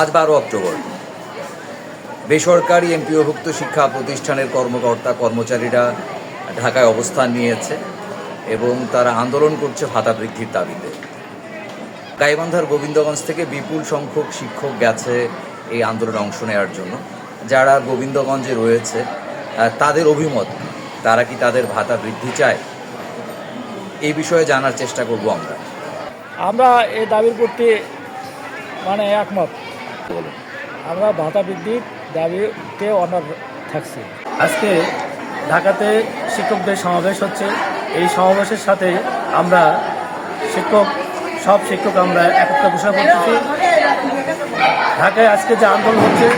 আজ বারো অক্টোবর। বেসরকারি এমপিওভুক্ত শিক্ষা প্রতিষ্ঠানের কর্মকর্তা, কর্মচারীরা ঢাকায় অবস্থান নিয়েছে এবং তারা আন্দোলন করছে ভাতা বৃদ্ধির দাবিতে। গাইবান্ধার গোবিন্দগঞ্জ থেকে বিপুল সংখ্যক শিক্ষক গেছে এই আন্দোলনে অংশ নেওয়ার জন্য। যারা গোবিন্দগঞ্জে রয়েছে তাদের অভিমত, তারা কি তাদের ভাতা বৃদ্ধি চায়? এই বিষয়ে জানার চেষ্টা করব আমরা। আমরা এই দাবির প্রতি মানে একমত। আমরা ভাতা বৃদ্ধির দাবিতে অনার থাকছি। আজকে ঢাকাতে শিক্ষকদের সমাবেশ হচ্ছে। এই সমাবেশের সাথে আমরা শিক্ষক সব শিক্ষক আমরা একত্র ঘোষণা করতেছি ঢাকায় আজকে যে আন্দোলন হচ্ছে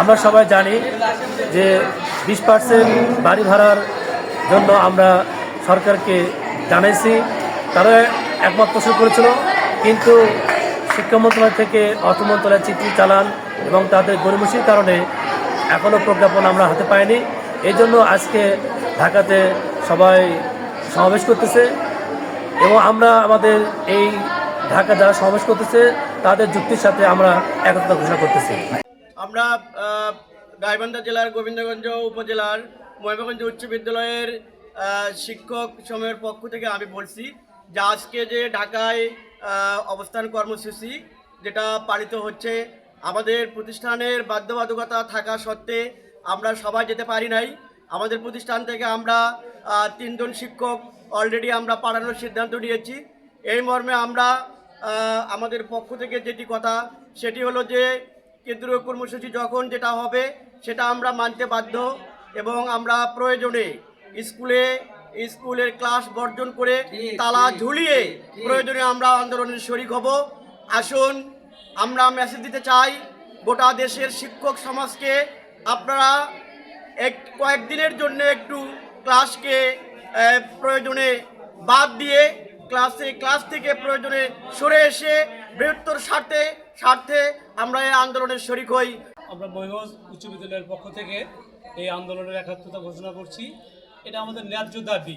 আমরা সবাই জানি যে বিশ পার্সেন্ট বাড়ি ভাড়ার জন্য আমরা সরকারকে জানাইছি। তারা একমত পোষণ করেছিল কিন্তু শিক্ষা মন্ত্রণালয় থেকে অর্থ মন্ত্রণালয় চিঠি চালান এবং তাদের গরিমসির কারণে এখনও প্রজ্ঞাপন আমরা হাতে পাইনি। এই জন্য আজকে ঢাকাতে সবাই সমাবেশ করতেছে এবং আমরা আমাদের এই ঢাকা যারা সমাবেশ করতেছে, তাদের যুক্তির সাথে আমরা একতা ঘোষণা করতেছি। আমরা গাইবান্ধা জেলার গোবিন্দগঞ্জ উপজেলার ময়ূরগঞ্জ উচ্চ বিদ্যালয়ের শিক্ষক সময়ের পক্ষ থেকে আমি বলছি যে আজকে যে ঢাকায় অবস্থান কর্মসূচি, যেটা পালিত হচ্ছে, আমাদের প্রতিষ্ঠানের বাধ্যবাধকতা থাকা সত্ত্বে আমরা সবাই যেতে পারি নাই। আমাদের প্রতিষ্ঠান থেকে আমরা তিনজন শিক্ষক অলরেডি আমরা পাঠানোর সিদ্ধান্ত নিয়েছি। এই মর্মে আমরা আমাদের পক্ষ থেকে যেটি কথা, সেটি হলো যে, কেন্দ্রীয় কর্মসূচি যখন যেটা হবে, সেটা আমরা মানতে বাধ্য এবং আমরা প্রয়োজনে স্কুলে স্কুলের ক্লাস বর্জন করে তালা ঝুলিয়ে প্রয়োজনে আমরা আন্দোলনের শরিক হব। আসুন আমরা মেসেজ দিতে চাই গোটা দেশের শিক্ষক সমাজকে। আপনারা এক কয়েকদিনের জন্য একটু ক্লাসকে প্রয়োজনে বাদ দিয়ে ক্লাসে ক্লাস থেকে প্রয়োজনে সরে এসে বৃহত্তর স্বার্থে স্বার্থে আমরা এই আন্দোলনের শরিক হই। আমরা মহিগঞ্জ উচ্চ বিদ্যালয়ের পক্ষ থেকে এই আন্দোলনের একাত্মতা ঘোষণা করছি। এটা আমাদের ন্যায্য দাবি।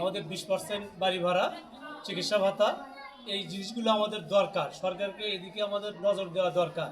আমাদের বিশ পার্সেন্ট বাড়ি ভাড়া চিকিৎসা ভাতা এই জিনিসগুলো আমাদের দরকার। সরকারকে এদিকে আমাদের নজর দেওয়া দরকার।